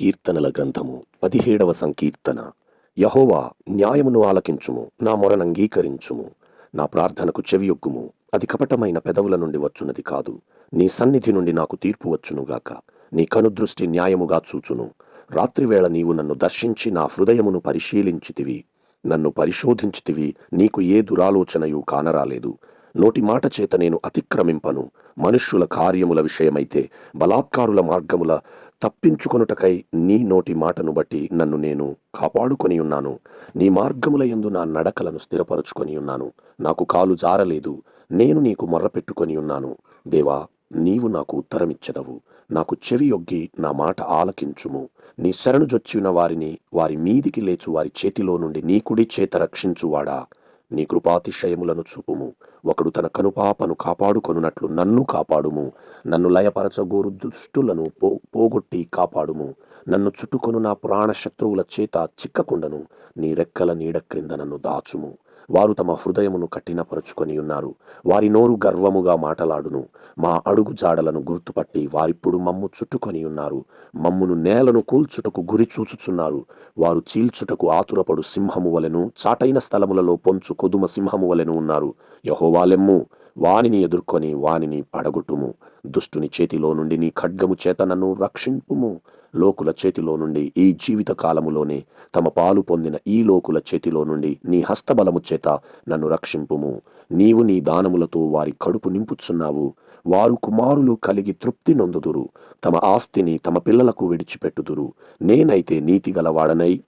కీర్తనల గ్రంథము పదిహేడవ సంకీర్తన. యహోవా న్యాయమును ఆలకించుము నా మొరనంగీకరించుము నా ప్రార్థనకు చెవియొగ్గుము. అది కపటమైన పెదవుల నుండి వచ్చున్నది కాదు. నీ సన్నిధి నుండి నాకు తీర్పు వచ్చునుగాక నీ కనుదృష్టి న్యాయముగా చూచును. రాత్రివేళ నీవు నన్ను దర్శించి నా హృదయమును పరిశీలించితివి. నన్ను పరిశోధించితివి. నీకు ఏ దురాలోచనయు కానరాలేదు. నోటి మాట చేత నేను అతిక్రమింపను. మనుష్యుల కార్యముల విషయమైతే బలాత్కారుల మార్గముల తప్పించుకొనుటకై నీ నోటి మాటను బట్టి నన్ను నేను కాపాడుకొని ఉన్నాను. నీ మార్గముల యందు నా నడకలను స్థిరపరచుకొని ఉన్నాను. నాకు కాలు జారలేదు. నేను నీకు మొర్రపెట్టుకొని ఉన్నాను. దేవా నీవు నాకు ఉత్తరమిచ్చదవు. నాకు చెవి యొగ్గి నా మాట ఆలకించుము. నీ శరణు జొచ్చిన వారిని వారి మీదికి లేచు వారి చేతిలో నుండి నీ కుడి చేత రక్షించువాడా? నీ కృపాతిశయములను చూపుము. ఒకడు తన కనుపాపను కాపాడుకొనున్నట్లు నన్ను కాపాడుము. నన్ను లయపరచగోరు దుష్టులను పో పోగొట్టి కాపాడుము. నన్ను చుట్టుకొను నా ప్రాణ శత్రువుల చేత చిక్కకుండను. నీ రెక్కల నీడ క్రింద నన్ను దాచుము. వారు తమ హృదయమును కఠినపరుచుకొని ఉన్నారు. వారి నోరు గర్వముగా మాటలాడును. మా అడుగు జాడలను గుర్తుపట్టి వారిప్పుడు మమ్ము చుట్టుకొని ఉన్నారు. మమ్మును నేలను కూల్చుటకు గురి చూచుచున్నారు. వారు చీల్చుటకు ఆతురపడు సింహము వలెను చాటైన స్థలములలో పొంచు కొదుమ సింహము వలెను ఉన్నారు. యహోవాలెమ్ము వానిని ఎదుర్కొని వానిని పడగొట్టుము. దుష్టుని చేతిలో నుండి నీ ఖడ్గము చేత నన్ను రక్షింపుము. లోకుల చేతిలో నుండి ఈ జీవిత కాలములోనే తమ పాలు పొందిన ఈ లోకుల చేతిలో నుండి నీ హస్తబలము చేత నన్ను రక్షింపుము. నీవు నీ దానములతో వారి కడుపు నింపుచున్నావు. వారు కుమారులు కలిగి తృప్తి నొందుదురు. తమ ఆస్తిని తమ పిల్లలకు విడిచిపెట్టుదురు. నేనైతే నీతి గలవాడనై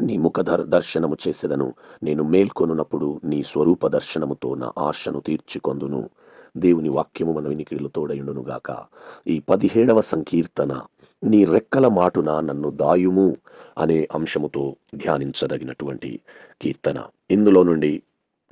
నీ ముఖ దర్శనము చేసేదను. నేను మేల్కొనున్నప్పుడు నీ స్వరూప దర్శనముతో నా ఆశను తీర్చికొందును. దేవుని వాక్యము మన వినికిడిలో తోడయుండునుగాక. ఈ పదిహేడవ సంకీర్తన నీ రెక్కల మాటున నన్ను దాయుము అనే అంశముతో ధ్యానించదగినటువంటి కీర్తన. ఇందులో నుండి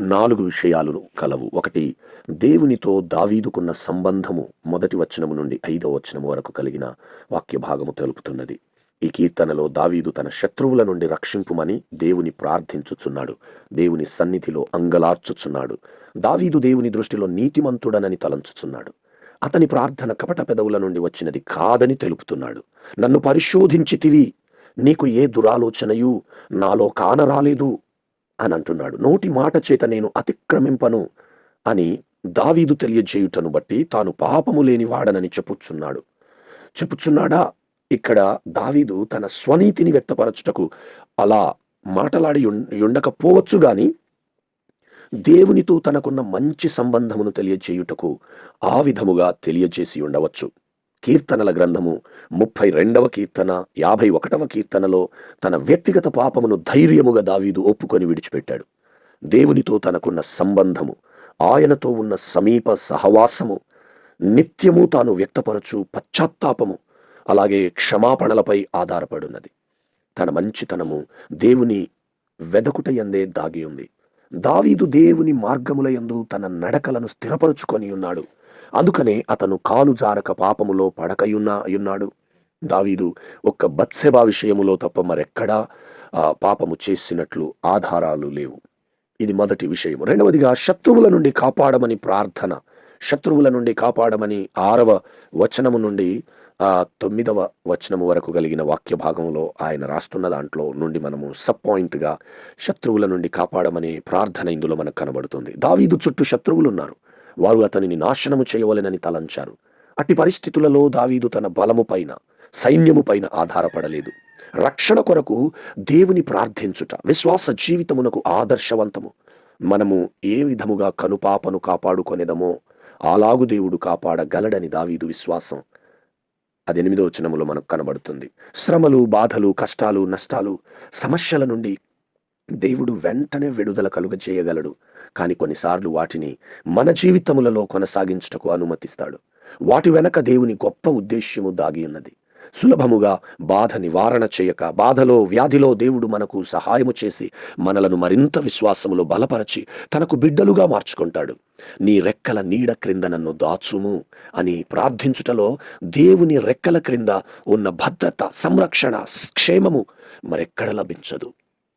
నాలుగు విషయాలు కలవు. ఒకటి దేవునితో దావీదుకున్న సంబంధము మొదటి వచనము నుండి ఐదవ వచనము వరకు కలిగిన వాక్య భాగము తెలుపుతున్నది. ఈ కీర్తనలో దావీదు తన శత్రువుల నుండి రక్షింపుమని దేవుని ప్రార్థించుచున్నాడు. దేవుని సన్నిధిలో అంగలార్చుచున్నాడు. దావీదు దేవుని దృష్టిలో నీతిమంతుడనని తలంచుచున్నాడు. అతని ప్రార్థన కపట పెదవుల నుండి వచ్చినది కాదని తెలుపుతున్నాడు. నన్ను పరిశోధించితివి నీకు ఏ దురాలోచనయు? నాలో కానరాలేదు అని అంటున్నాడు నోటి మాట చేత నేను అతిక్రమింపను అని దావీదు తెలియజేయుటను బట్టి తాను పాపము లేని వాడనని చెప్పుచున్నాడు. చెప్పుచున్నాడా? ఇక్కడ దావీదు తన స్వనీతిని వ్యక్తపరచుటకు అలా మాటలాడి ఉండకపోవచ్చు గాని దేవునితో తనకున్న మంచి సంబంధమును తెలియజేయుటకు ఆ విధముగా తెలియజేసి ఉండవచ్చు. కీర్తనల గ్రంథము ముప్పై రెండవ కీర్తన యాభై ఒకటవ కీర్తనలో తన వ్యక్తిగత పాపమును ధైర్యముగా దావీదు ఒప్పుకొని విడిచిపెట్టాడు. దేవునితో తనకున్న సంబంధము ఆయనతో ఉన్న సమీప సహవాసము నిత్యము తాను వ్యక్తపరచు పశ్చాత్తాపము అలాగే క్షమాపణలపై ఆధారపడున్నది. తన మంచితనము దేవుని వెదకుట ఎందే దాగి ఉంది. దావీదు దేవుని మార్గముల యందు తన నడకలను స్థిరపరుచుకొని ఉన్నాడు. అందుకనే అతను కాలు జారక పాపములో పడకయున్నా అయున్నాడు. దావీదు ఒక్క బత్సెబా విషయములో తప్ప మరెక్కడా పాపము చేసినట్లు ఆధారాలు లేవు. ఇది మొదటి విషయం రెండవదిగా శత్రువుల నుండి కాపాడమని ప్రార్థన. శత్రువుల నుండి కాపాడమని ఆరవ వచనము నుండి తొమ్మిదవ వచనము వరకు కలిగిన వాక్య భాగంలో ఆయన రాస్తున్న దాంట్లో నుండి మనము సబ్ పాయింట్గా శత్రువుల నుండి కాపాడమని ప్రార్థన ఇందులో మనకు కనబడుతుంది. దావీదు చుట్టూ శత్రువులు ఉన్నారు వారు అతనిని నాశనము చేయవలెనని తలంచారు. అట్టి పరిస్థితులలో దావీదు తన బలము పైన సైన్యము పైన ఆధారపడలేదు. రక్షణ కొరకు దేవుని ప్రార్థించుట విశ్వాస జీవితమునకు ఆదర్శవంతము. మనము ఏ విధముగా కనుపాపను కాపాడుకొనేదమో అలాగు దేవుడు కాపాడగలడని దావీదు విశ్వాసం. అది ఎనిమిదో వచనములో మనకు కనబడుతుంది. శ్రమలు బాధలు కష్టాలు నష్టాలు సమస్యల నుండి దేవుడు వెంటనే విడుదల కలుగజేయగలడు కాని కానీ కొన్నిసార్లు వాటిని మన జీవితములలో కొనసాగించుటకు అనుమతిస్తాడు. వాటి వెనక దేవుని గొప్ప ఉద్దేశ్యము దాగి ఉన్నది. సులభముగా బాధ నివారణ చేయక బాధలో వ్యాధిలో దేవుడు మనకు సహాయము చేసి మనలను మరింత విశ్వాసములో బలపరచి తనకు బిడ్డలుగా మార్చుకుంటాడు. నీ రెక్కల నీడ క్రింద నన్ను దాచుము అని ప్రార్థించుటలో దేవుని రెక్కల క్రింద ఉన్న భద్రత సంరక్షణ క్షేమము మరెక్కడ లభించదు.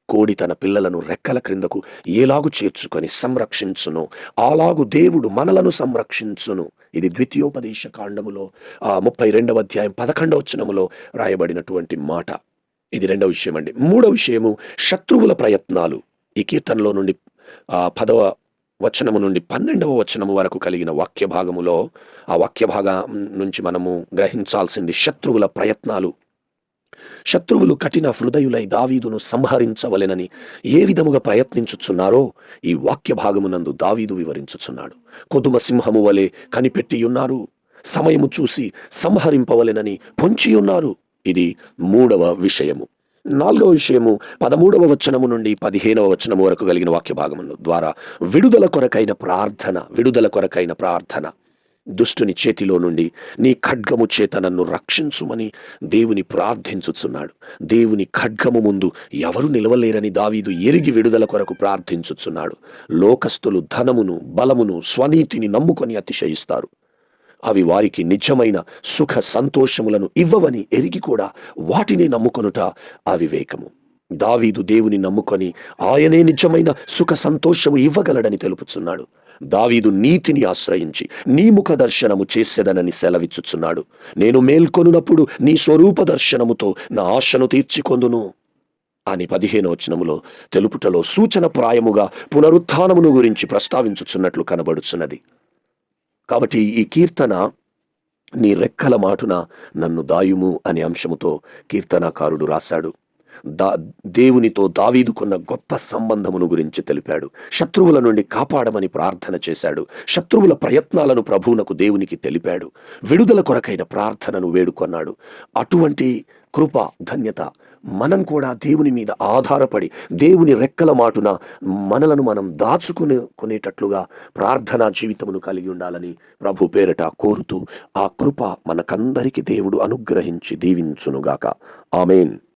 కోడి తన పిల్లలను రెక్కల క్రిందకు ఏలాగు చేర్చుకొని సంరక్షించును. అలాగు దేవుడు మనలను సంరక్షించును. ఇది ద్వితీయోపదేశ కాండములో ఆ ముప్పై రెండవ అధ్యాయం పదకొండవ వచనములో రాయబడినటువంటి మాట. ఇది రెండవ విషయం అండి మూడవ విషయము శత్రువుల ప్రయత్నాలు. ఈ కీర్తనలో నుండి పదవ వచనము నుండి పన్నెండవ వచనము వరకు కలిగిన వాక్య భాగములో ఆ వాక్య భాగం నుంచి మనము గ్రహించాల్సింది శత్రువుల ప్రయత్నాలు. శత్రువులు కఠిన హృదయులై దావీదును సంహరించవలెనని ఏ విధముగా ప్రయత్నించుచున్నారో ఈ వాక్య భాగమునందు దావీదు వివరించుచున్నాడు. కొదుమ సింహము వలె కనిపెట్టియున్నారు. సమయము చూసి సంహరింపవలెనని పొంచియున్నారు. ఇది మూడవ విషయము. నాలుగవ విషయము పదమూడవ వచనము నుండి పదిహేనవ వచనము వరకు కలిగిన వాక్య భాగమును ద్వారా విడుదల కొరకైన ప్రార్థన విడుదల కొరకైన ప్రార్థన. దుష్టుని చేతిలో నుండి నీ ఖడ్గము చేత నన్ను రక్షించుమని దేవుని ప్రార్థించుచున్నాడు. దేవుని ఖడ్గము ముందు ఎవరు నిలవలేరని దావీదు ఎరిగి విడుదల కొరకు ప్రార్థించుచున్నాడు. లోకస్తులు ధనమును బలమును స్వనీతిని నమ్ముకొని అతిశయిస్తారు. అవి వారికి నిజమైన సుఖ సంతోషములను ఇవ్వవని ఎరిగి కూడా వాటిని నమ్ముకొనుట అవివేకము. దావీదు దేవుని నమ్ముకొని ఆయనే నిజమైన సుఖ సంతోషము ఇవ్వగలడని తెలుపుచున్నాడు. దావీదు నీతిని ఆశ్రయించి నీ ముఖ దర్శనము చేసేదనని సెలవిచ్చుచున్నాడు. నేను మేల్కొనున్నప్పుడు నీ స్వరూప దర్శనముతో నా ఆశను తీర్చికొందును అని పదిహేనవచనములో తెలుపుటలో సూచన ప్రాయముగా పునరుత్నమును గురించి ప్రస్తావించుచున్నట్లు కనబడుచున్నది. కాబట్టి ఈ కీర్తన నీ రెక్కల మాటున నన్ను దాయుము అనే అంశముతో కీర్తనాకారుడు రాశాడు. దా దేవునితో దావీదుకున్న గొప్ప సంబంధమును గురించి తెలిపాడు. శత్రువుల నుండి కాపాడమని ప్రార్థన చేశాడు. శత్రువుల ప్రయత్నాలను ప్రభువునకు దేవునికి తెలిపాడు. విడుదల కొరకైన ప్రార్థనను వేడుకొన్నాడు. అటువంటి కృప ధన్యత మనం కూడా దేవుని మీద ఆధారపడి దేవుని రెక్కల మాటున మనలను మనం దాచుకుని కొనేటట్లుగా ప్రార్థనా జీవితమును కలిగి ఉండాలని ప్రభు పేరట కోరుతూ ఆ కృప మనకందరికి దేవుడు అనుగ్రహించి దీవించునుగాక. ఆమెన్.